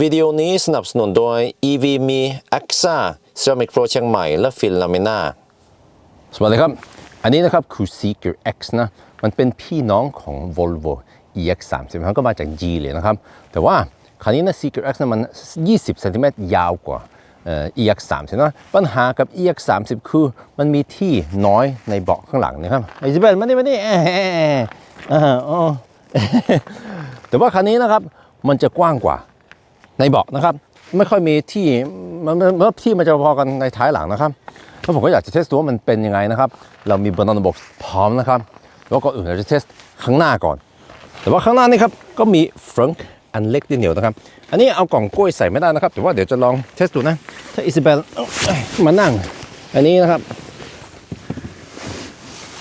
วิดีโอนี้สนับสนุนโดย EV มี AXA Ceramic Pro เชียงใหม่ และฟินลามิน่าสวัสดีครับ อันนี้นะครับ คือ Seeker X นะ มันเป็นพี่น้องของ Volvo EX 3 0 มันก็มาจาก G เลยนะครับ แต่ว่าคันนี้นะ Seeker X นะมัน 20 เซนติเมตรยาวกว่าเอ่อ EX 3 0 นะ ปัญหากับ EX 3 0 คือมันมีที่น้อยในเบาะข้างหลังนะครับไอซิเบลมานี่มานี่เอ้ยเออแต่ว่าคันนี้นะครับ มันจะกว้างกว่า ในเบาะนะครับ ไม่ค่อยมีที่มันที่มันจะพอกันในท้ายหลังนะครับแล้วผมก็อยากจะเทสดูว่ามันเป็นยังไงนะครับ เรามีบนระบบพร้อมนะครับแล้วก็อื่นเราจะเทสข้างหน้าก่อน แต่ว่าข้างหน้านี่ครับก็มีฟรังก์อันเล็กนิดเดียวนะครับ อันนี้เอากล่องกล้วยใส่ไม่ได้นะครับ แต่ว่าเดี๋ยวจะลองเทสดูนะ ถ้าอิซาเบลมานั่ง อันนี้นะครับ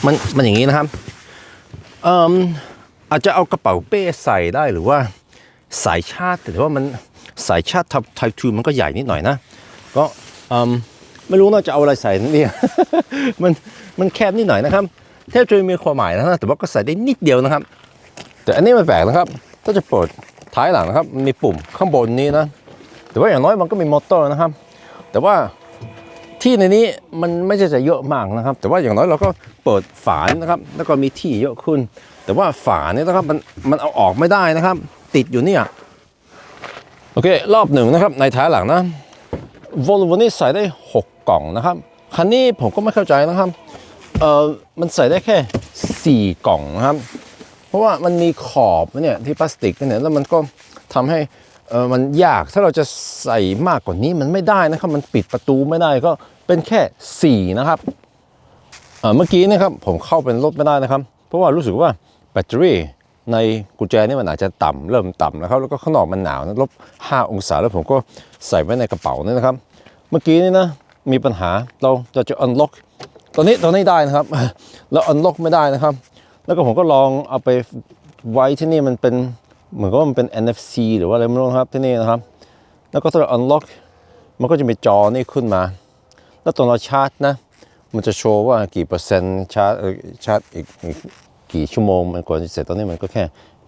มันมันอย่างนี้นะครับเอออาจจะเอากระเป๋าเป้ใส่ได้หรือว่าสายชาร์จแต่ว่ามัน สายชาร์จทับไททูมันก็ใหญ่นิดหน่อยนะ ก็ไม่รู้น่าจะเอาอะไรใส่เนี่ยมันมันแคบนิดหน่อยนะครับแทบจะมีความหมายนะแต่ว่าก็ใส่ได้นิดเดียวนะครับ แต่อันนี้มันแปลกนะครับ ถ้าจะเปิดท้ายหลังนะครับมีปุ่มข้างบนนี้นะ แต่ว่าอย่างน้อยมันก็มีมอเตอร์นะครับ แต่ว่าที่ในนี้มันไม่ใช่จะเยอะมากนะครับ แต่ว่าอย่างน้อยเราก็เปิดฝานะครับ แล้วก็มีที่เยอะขึ้น แต่ว่าฝาเนี่ยนะครับมันมันเอาออกไม่ได้นะครับ ติดอยู่เนี่ย โอเค รอบหนึ่งนะครับในท้ายหลังนะ Volvo นี่ใส่ได้ 6 กล่องนะครับ คันนี้ผมก็ไม่เข้าใจนะครับ เออมันใส่ได้แค่ 4 กล่องนะครับ เพราะว่ามันมีขอบเนี่ยที่พลาสติกเนี่ยแล้วมันก็ทำให้เออมันยากถ้าเราจะใส่มากกว่านี้มันไม่ได้นะครับ มันปิดประตูไม่ได้ก็เป็นแค่ 4 นะครับเอ่อเมื่อกี้นะครับผมเข้าเป็นรถไม่ได้นะครับ เพราะว่ารู้สึกว่าแบตเตอรี่ ในกุญแจนี่มันอาจจะต่ำเริ่มต่ำนะครับแล้วก็ข้างนอกมันหนาวนะลบ5องศาแล้วผมก็ใส่ไว้ในกระเป๋านี่นะครับ เมื่อกี้นี่นะมีปัญหาเราจะจะ unlock ตอนนี้ตอนนี้ได้นะครับ แล้ว unlock ไม่ได้นะครับ แล้วก็ผมก็ลองเอาไปไว้ที่นี่มันเป็นเหมือนกับมันเป็น NFC หรือว่าอะไรไม่รู้ครับที่นี่นะครับ แล้วก็ถ้าเรา unlock มันก็จะมีจอนี่ขึ้นมา แล้วตอนเราชาร์จนะ มันจะโชว์ว่ากี่เปอร์เซ็นต์ชาร์จชาร์จอีก กี่ชั่วโมงมันกว่าจะเสร็จตอนนี้มันก็แค่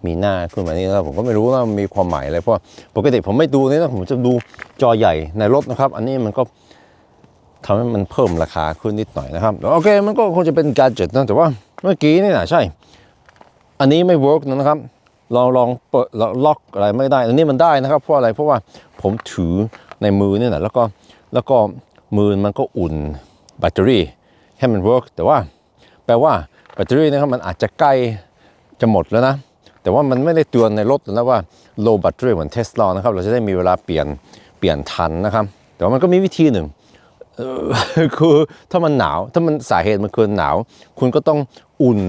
มีหน้าขึ้นมานี่นะครับผมก็ไม่รู้ว่ามันมีความหมายอะไรเพราะปกติผมไม่ดูนี่นะผมจะดูจอใหญ่ในรถนะครับ อันนี้มันก็ทำให้มันเพิ่มราคาขึ้นนิดหน่อยนะครับโอเคมันก็คงจะเป็นการจ็ตนะแต่ว่าเมื่อกี้นี่นะใช่ อันนี้ไม่เวิร์กนะครับลองลองเปิดล็อกอะไรไม่ได้ อันนี้มันได้นะครับเพราะอะไรเพราะว่าผมถือในมือเนี่ยนะแล้วก็แล้วก็มือมันก็อุ่นแบตเตอรี่ให้มันเวิร์กแต่ว่าแปลว่า ตเตอรี่นะครับมันอาจจะใกล้จะหมดแล้วนะ แต่ว่ามันไม่ได้เตือนในรถนะว่า low battery เหมือนเทสลานะครับ เราจะได้มีเวลาเปลี่ยนเปลี่ยนทันนะครับ แต่ว่ามันก็มีวิธีหนึ่งคือถ้ามันหนาวถ้ามันสาเหตุมันคือหนาว คุณก็ต้องอุ่น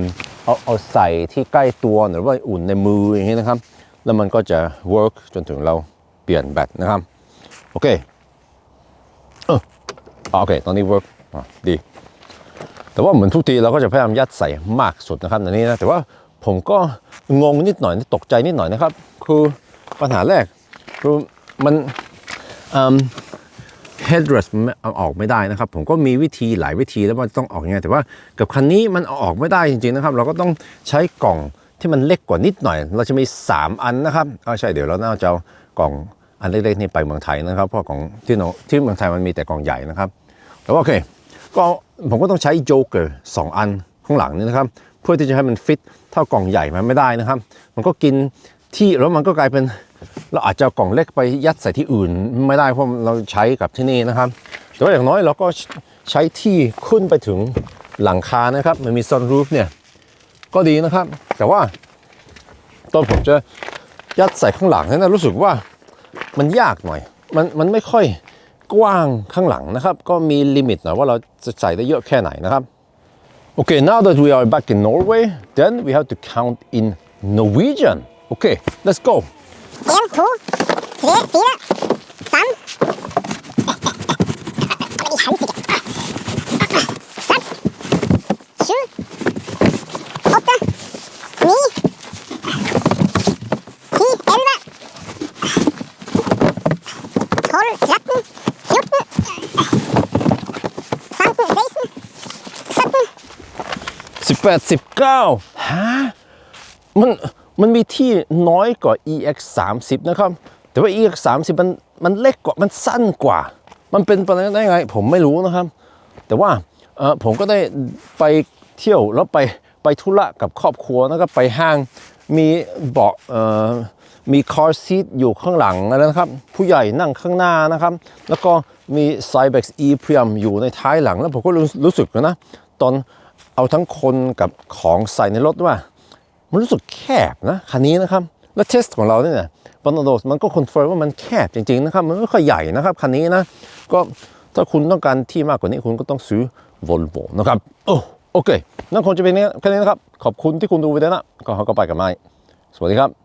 เอาเอาใส่ที่ใกล้ตัวหรือว่าอุ่นในมืออย่างนี้นะครับ แล้วมันก็จะ work จนถึงเราเปลี่ยนแบตนะครับ โอเคโอเค ตอนนี้ work ดี แต่ว่าเหมือนทุกทีเราก็จะพยายามยัดใส่มากสุดนะครับในนี้นะแต่ว่าผมก็งงนิดหน่อยตกใจนิดหน่อยนะครับ คือปัญหาแรกคือมันอืม headrest มันเอาออกไม่ได้นะครับ ผมก็มีวิธีหลายวิธีแล้วว่าต้องออกยังไงแต่ว่ากับคันนี้มันเอาออกไม่ได้จริงๆนะครับ เราก็ต้องใช้กล่องที่มันเล็กกว่านิดหน่อย เราจะมี 3 อันนะครับเออใช่เดี๋ยวเราน่าจะเอากล่องอันเล็กๆนี่ไปเมืองไทยนะครับเพราะของที่ที่เมืองไทยมันมีแต่กล่องใหญ่นะครับ แต่ว่าโอเค ก็ ผมก็ต้องใช้โจเกอร์สองอันข้างหลังนี่นะครับ เพื่อที่จะให้มันฟิตเท่ากล่องใหญ่มันไม่ได้นะครับ มันก็กินที่แล้วมันก็กลายเป็นเราอาจจะกล่องเล็กไปยัดใส่ที่อื่นไม่ได้เพราะเราใช้กับที่นี่นะครับ แต่ว่าอย่างน้อยเราก็ใช้ที่ขึ้นไปถึงหลังคานะครับ มันมีซันรูฟเนี่ยก็ดีนะครับ แต่ว่าตอนผมจะยัดใส่ข้างหลังนี่นะรู้สึกว่ามันยากหน่อย มันมันไม่ค่อย กว้างข้างหลังนะครับ ก็มีลิมิตนะว่าเราจะใส่ได้เยอะแค่ไหนนะครับโอเค now that we are back in Norway, then we have to count in Norwegian. โอเค let's go. 1, 2, 3, 4 18 19ฮะมันมันมีที่น้อยกว่า EX 30นะครับ แต่ว่า EX 30มันมันเล็กกว่ามันสั้นกว่า มันเป็นไปได้ไงผมไม่รู้นะครับ แต่ว่าเออผมก็ได้ไปเที่ยวแล้วไปไปธุระกับครอบครัวแล้วก็ไปห้างมีเบาะเอ่อมีคาร์ซีทอยู่ข้างหลังนะครับ ผู้ใหญ่นั่งข้างหน้านะครับ แล้วก็มี Cybex e p r e m อยู่ในท้ายหลังแล้วผมก็รู้รู้สึกนะ ตอน เอาทั้งคนกับของใส่ในรถว่า มันรู้สึกแคบนะคันนี้นะครับแล้วเทสของเราเนี่ยปอนโดสมันก็คอนเฟิร์มว่ามันแคบจริงๆนะครับมันไม่ค่อยใหญ่นะครับคันนี้นะก็ถ้าคุณต้องการที่มากกว่านี้คุณก็ต้องซื้อ Volvo นะครับโอ้โอเค นั่นคงจะเป็นแค่นี้นะครับ ขอบคุณที่คุณดูไปแล้วนะก็เขาก็ไปกับไม้สวัสดีครับ